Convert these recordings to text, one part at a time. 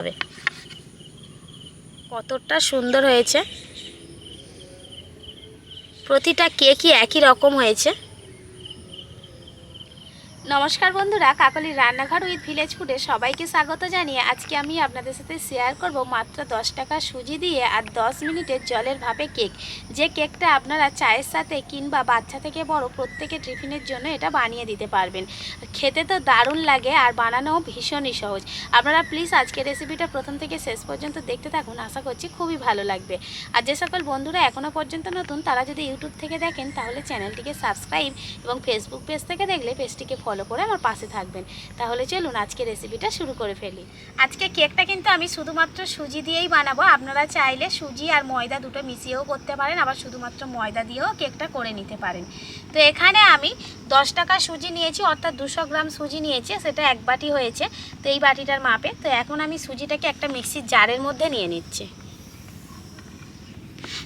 হবে। কতটা সুন্দর হয়েছে। প্রতিটা কেকই একই রকম হয়েছে। নমস্কার বন্ধুরা কাকলির রান্নাঘর উইথ ভিলেজ ফুডে সবাইকে স্বাগত জানিয়ে আজকে আমি আপনাদের সাথে শেয়ার করব মাত্র দশ টাকা সুজি দিয়ে আর দশ মিনিটের জলের ভাপে কেক। যে কেকটা আপনারা চায়ের সাথে কিংবা বাচ্চা থেকে বড় প্রত্যেকে টিফিনের জন্য এটা বানিয়ে দিতে পারবেন। খেতে তো দারুণ লাগে আর বানানোও ভীষণই সহজ। আপনারা প্লিজ আজকে রেসিপিটা প্রথম থেকে শেষ পর্যন্ত দেখতে থাকুন, আশা করছি খুবই ভালো লাগবে। আর যে সকল বন্ধুরা এখনও পর্যন্ত নতুন, তারা যদি ইউটিউব থেকে দেখেন তাহলে চ্যানেলটিকে সাবস্ক্রাইব এবং ফেসবুক পেজ থেকে দেখলে পেজটিকে ফলো করে আমার পাশে থাকবেন। তাহলে চলুন আজকে রেসিপিটা শুরু করে ফেলি। আজকে কেকটা কিন্তু আমি শুধুমাত্র সুজি দিয়েই বানাবো। আপনারা চাইলে সুজি আর ময়দা দুটো মিশিয়েও করতে পারেন, আবার শুধুমাত্র ময়দা দিয়েও কেকটা করে নিতে পারেন। তো এখানে আমি দশ টাকা সুজি নিয়েছি, অর্থাৎ দুশো গ্রাম সুজি নিয়েছি, সেটা এক বাটি হয়েছে। তো এই বাটিটার মাপে। তো এখন আমি সুজিটাকে একটা মিক্সির জারের মধ্যে নিয়ে নিচ্ছি।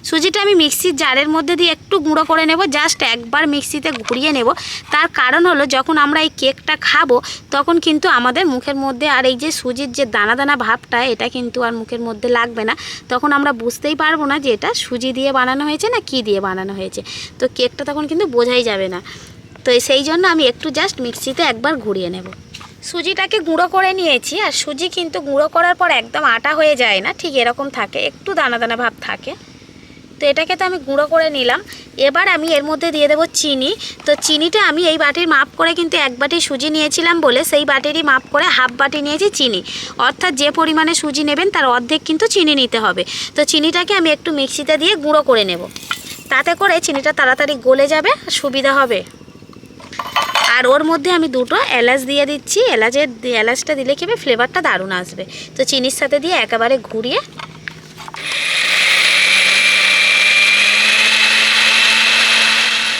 সুজিটা আমি মিক্সির জারের মধ্যে দিয়ে একটু গুঁড়ো করে নেব জাস্ট একবার মিক্সিতে ঘুরিয়ে নেব। তার কারণ হলো যখন আমরা এই কেকটা খাব, তখন কিন্তু আমাদের মুখের মধ্যে আর এই যে সুজির যে দানা দানা ভাবটা, এটা কিন্তু আর মুখের মধ্যে লাগবে না। তখন আমরা বুঝতেই পারব না যে এটা সুজি দিয়ে বানানো হয়েছে না কি দিয়ে বানানো হয়েছে। তো কেকটা তখন কিন্তু বোঝাই যাবে না। তো সেই জন্য আমি একটু জাস্ট মিক্সিতে একবার ঘুরিয়ে নেব। সুজিটাকে গুঁড়ো করে নিয়েছি, আর সুজি কিন্তু গুঁড়ো করার পর একদম আটা হয়ে যায় না, ঠিক এরকম থাকে। একটু দানা দানা ভাব থাকে। তো এটাকে তো আমি গুঁড়ো করে নিলাম। এবার আমি এর মধ্যে দিয়ে দেবো চিনি। তো চিনিটা আমি এই বাটির মাপ করে কিন্তু এক বাটি সুজি নিয়েছিলাম বলে সেই বাটিরই মাপ করে হাফ বাটি নিয়েছি চিনি। অর্থাৎ যে পরিমাণে সুজি নেবেন তার অর্ধেক কিন্তু চিনি নিতে হবে। তো চিনিটাকে আমি একটু মিক্সিতে দিয়ে গুঁড়ো করে নেব। তাতে করে চিনিটা তাড়াতাড়ি গলে যাবে, সুবিধা হবে। আর ওর মধ্যে আমি দুটো এলাচ দিয়ে দিচ্ছি। এলাচের এলাচটা দিলে কি ফ্লেভারটা দারুণ আসবে। তো চিনির সাথে দিয়ে একেবারে ঘুরিয়ে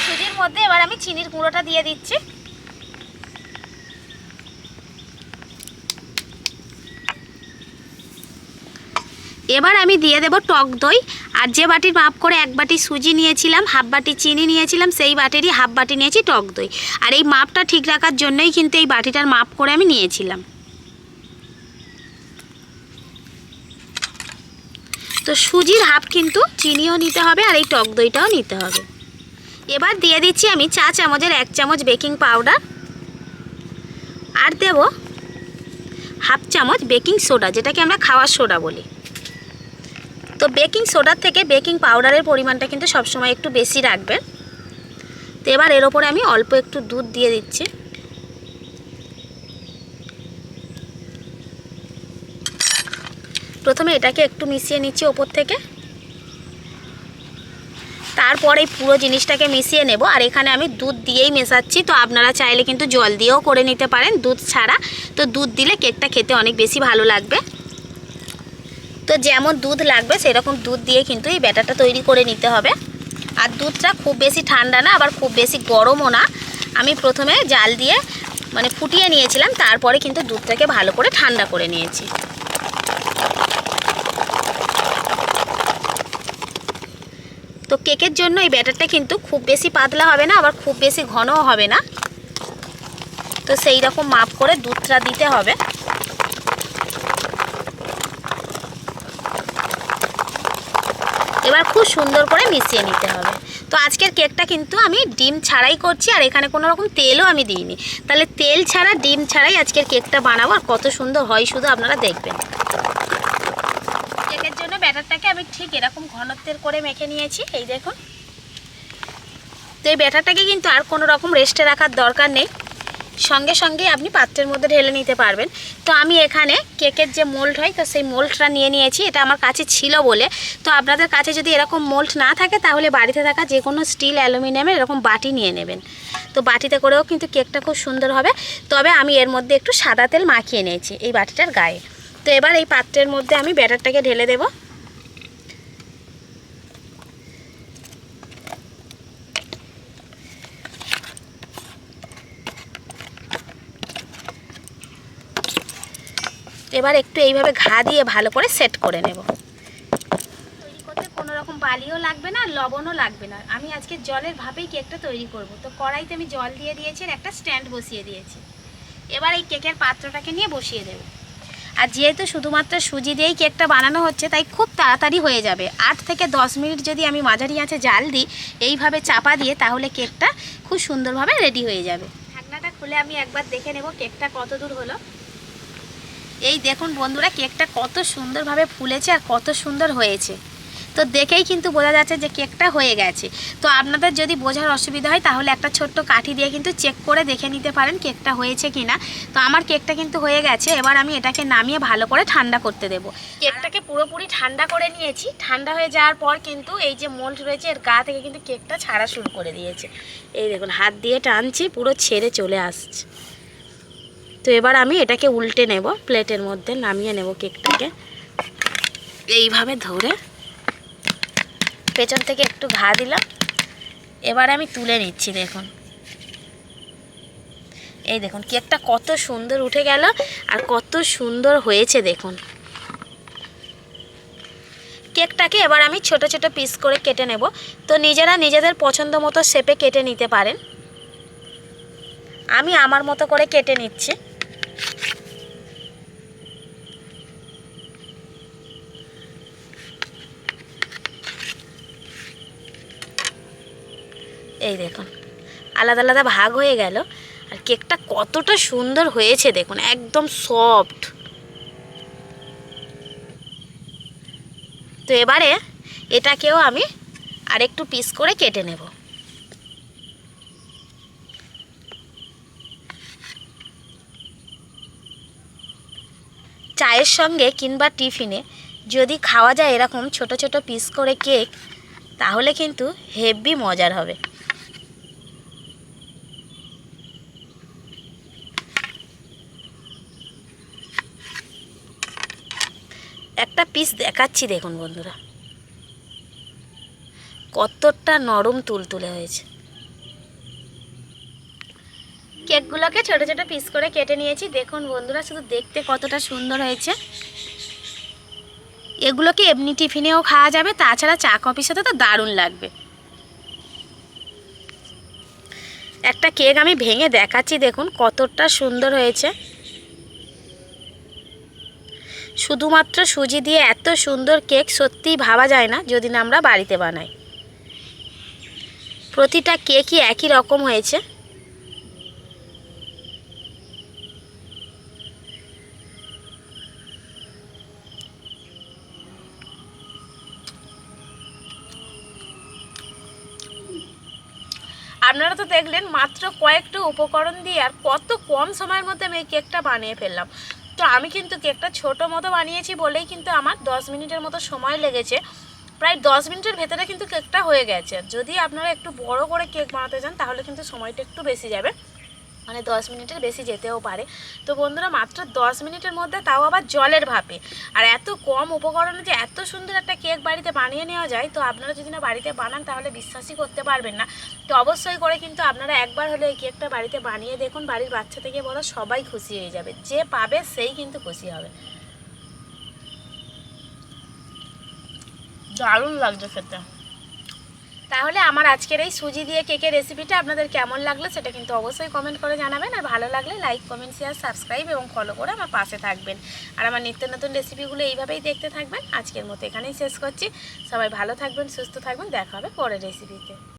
সুজির মধ্যে এবার আমি চিনির গুঁড়োটা দিয়ে দিচ্ছি। এবার আমি দিয়ে দেব টক দই। আর যে বাটির মাপ করে এক বাটি সুজি নিয়েছিলাম, হাফ বাটি চিনি নিয়েছিলাম, সেই বাটিরই হাফ বাটি নিয়েছি টক দই। আর এই মাপটা ঠিক রাখার জন্যই কিন্তু এই বাটিটার মাপ করে আমি নিয়েছিলাম। তো সুজির হাফ কিন্তু চিনিও নিতে হবে আর এই টক দইটাও নিতে হবে। এবার দিয়ে দিচ্ছি আমি চা চামচের এক চামচ বেকিং পাউডার। আর দেব হাফ চামচ বেকিং সোডা, যেটাকে আমরা খাওয়ার সোডা বলি। তো বেকিং সোডার থেকে বেকিং পাউডারের পরিমাণটা কিন্তু সবসময় একটু বেশি রাখবেন। তো এবার এর ওপরে আমি অল্প একটু দুধ দিয়ে দিচ্ছি। প্রথমে এটাকে একটু মিশিয়ে নিচ্ছি ওপর থেকে। তারপর এই পুরো জিনিসটাকে মিশিয়ে নেব, আর এখানে আমি দুধ দিয়েই মেশাচ্ছি। তো আপনারা চাইলে কিন্তু জল দিয়েও করে নিতে পারেন দুধ ছাড়া। তো দুধ দিলে কেকটা খেতে অনেক বেশি ভালো লাগবে। তো যেমন দুধ লাগবে, সেরকম দুধ দিয়ে কিন্তু এই ব্যাটারটা তৈরি করে নিতে হবে। আর দুধটা খুব বেশি ঠান্ডা না, আবার খুব বেশি গরমও না। আমি প্রথমে জাল দিয়ে মানে ফুটিয়ে নিয়েছিলাম, তারপরে কিন্তু দুধটাকে ভালো করে ঠান্ডা করে নিয়েছি। তো কেকের জন্য এই ব্যাটারটা কিন্তু খুব বেশি পাতলা হবে না, আবার খুব বেশি ঘনও হবে না। তো সেই রকম মাপ করে দুধটা দিতে হবে। এবার খুব সুন্দর করে মিশিয়ে নিতে হবে। তো আজকের কেকটা কিন্তু আমি ডিম ছাড়াই করছি, আর এখানে কোনো রকম তেলও আমি দিইনি। তাহলে তেল ছাড়া, ডিম ছাড়াই আজকের কেকটা বানাবো, আর কত সুন্দর হয় শুধু আপনারা দেখবেন। ব্যাটারটাকে আমি ঠিক এরকম ঘনত্বের করে মেখে নিয়েছি, এই দেখুন। তো এই ব্যাটারটাকে কিন্তু আর কোনো রকম রেস্টে রাখার দরকার নেই। সঙ্গে সঙ্গে আপনি পাত্রের মধ্যে ঢেলে নিতে পারবেন। তো আমি এখানে কেকের যে মোল্ড হয়, তো সেই মোল্ডটা নিয়ে নিয়েছি। এটা আমার কাছে ছিল বলে। তো আপনাদের কাছে যদি এরকম মোল্ড না থাকে, তাহলে বাড়িতে থাকা যে কোনো স্টিল অ্যালুমিনিয়ামের এরকম বাটি নিয়ে নেবেন। তো বাটিতে করেও কিন্তু কেকটা খুব সুন্দর হবে। তবে আমি এর মধ্যে একটু সাদা তেল মাখিয়ে নিয়েছি, এই বাটিটার গায়ে। তো এবার এই পাত্রের মধ্যে আমি ব্যাটারটাকে ঢেলে দেবো। এবার একটু এইভাবে ঘা দিয়ে ভালো করে সেট করে নেব। তৈরি করতে কোনো রকম বালিও লাগবে না, লবণও লাগবে না। আমি আজকে জলের ভাবেই কেকটা তৈরি করব। তো কড়াইতে আমি জল দিয়ে দিয়েছি আর একটা স্ট্যান্ড বসিয়ে দিয়েছি। এবার এই কেকের পাত্রটাকে নিয়ে বসিয়ে দেব। আর যেহেতু শুধুমাত্র সুজি দিয়েই কেকটা বানানো হচ্ছে, তাই খুব তাড়াতাড়ি হয়ে যাবে। আট থেকে দশ মিনিট যদি আমি মাঝারি আঁচে জাল দিই, এইভাবে চাপা দিয়ে, তাহলে কেকটা খুব সুন্দরভাবে রেডি হয়ে যাবে। ঢাকনাটা খুলে আমি একবার দেখে নেব কেকটা কত দূর হলো। এই দেখুন বন্ধুরা, কেকটা কত সুন্দরভাবে ফুলেছে আর কত সুন্দর হয়েছে। তো দেখেই কিন্তু বোঝা যাচ্ছে যে কেকটা হয়ে গেছে। তো আপনাদের যদি বোঝার অসুবিধা হয়, তাহলে একটা ছোট্ট কাঠি দিয়ে কিন্তু চেক করে দেখে নিতে পারেন কেকটা হয়েছে কি না তো আমার কেকটা কিন্তু হয়ে গেছে, এবার আমি এটাকে নামিয়ে ভালো করে ঠান্ডা করতে দেবো। কেকটাকে পুরোপুরি ঠান্ডা করে নিয়েছি। ঠান্ডা হয়ে যাওয়ার পর কিন্তু এই যে মোল্ড রয়েছে, এর গা থেকে কিন্তু কেকটা ছাড়া শুরু করে দিয়েছে। এই দেখুন, হাত দিয়ে টানছি, পুরো ছেড়ে চলে আসছে। তো এবার আমি এটাকে উল্টে নেব, প্লেটের মধ্যে নামিয়ে নেব কেকটাকে। এইভাবে ধরে পেছন থেকে একটু ঘা দিলাম। এবার আমি তুলে নিচ্ছি, দেখুন। এই দেখুন, কেকটা কত সুন্দর উঠে গেল আর কত সুন্দর হয়েছে, দেখুন। কেকটাকে এবার আমি ছোট ছোট পিস করে কেটে নেব। তো নিজেরা নিজেদের পছন্দ মতো শেপে কেটে নিতে পারেন। আমি আমার মতো করে কেটে নিচ্ছি। এই দেখুন, আলাদা আলাদা ভাগ হয়ে গেল। আর কেকটা কতটা সুন্দর হয়েছে দেখুন, একদম সফট তো এবারে এটাকেও আমি আরেকটু পিস করে কেটে নেব। চায়ের সঙ্গে কিংবা টিফিনে যদি খাওয়া যায় এরকম ছোট ছোট পিস করে কেক, তাহলে কিন্তু হেভি মজার হবে। একটা পিস দেখাচ্ছি দেখুন বন্ধুরা। কতটা নরম তুলতুলে হয়েছে। কেকগুলোকে ছোট ছোট পিস করে কেটে নিয়েছি। দেখুন বন্ধুরা, শুধু দেখতে কতটা সুন্দর হয়েছে। এগুলোকে এমনি টিফিনেও খাওয়া যাবে, তাছাড়া চা কফির সাথে তো দারুণ লাগবে। একটা কেক আমি ভেঙে দেখাচ্ছি, দেখুন কতটা সুন্দর হয়েছে। শুধুমাত্র সুজি দিয়ে এত সুন্দর কেক সত্যিই ভাবা যায় না যদি না আমরা বাড়িতে বানাই। প্রতিটা কেকই একই রকম হয়েছে। আপনারা তো দেখলেন মাত্র কয়েকটা উপকরণ দিয়ে আর কত কম সময়ের মধ্যে আমি এই কেকটা বানিয়ে ফেললাম। তো আমি কিন্তু কেকটা ছোট মতো বানিয়েছি বলেই কিন্তু আমার দশ মিনিটের মতো সময় লেগেছে। প্রায় দশ মিনিটের ভেতরে কিন্তু কেকটা হয়ে গেছে। যদি আপনারা একটু বড় করে কেক বানাতে চান, তাহলে কিন্তু সময়টা একটু বেশি যাবে। মানে দশ মিনিটের বেশি যেতেও পারে। তো বন্ধুরা, মাত্র দশ মিনিটের মধ্যে তাও আবার জলের ভাপে। আর এত কম উপকরণে যে এত সুন্দর একটা কেক বাড়িতে বানিয়ে নেওয়া যায়, তো আপনারা যদি না বাড়িতে বানান, তাহলে বিশ্বাসই করতে পারবেন না। তো অবশ্যই করে কিন্তু আপনারা একবার হলে এই কেকটা বাড়িতে বানিয়ে দেখুন। বাড়ির বাচ্চা থেকে বড় সবাই খুশি হয়ে যাবে। যে পাবে সেই কিন্তু খুশি হবে। দারুণ লাগছে খেতে। তাহলে আমার আজকের এই সুজি দিয়ে কেকের রেসিপিটা আপনাদের কেমন লাগল সেটা কিন্তু অবশ্যই কমেন্ট করে জানাবেন। আর ভালো লাগলে লাইক কমেন্ট শেয়ার সাবস্ক্রাইব এবং ফলো করে আমার পাশে থাকবেন। আর আমার নিত্য নতুন রেসিপিগুলো এইভাবেই দেখতে থাকবেন। আজকের মতো এখানেই শেষ করছি। সবাই ভালো থাকবেন, সুস্থ থাকবেন। দেখা হবে পরের রেসিপিতে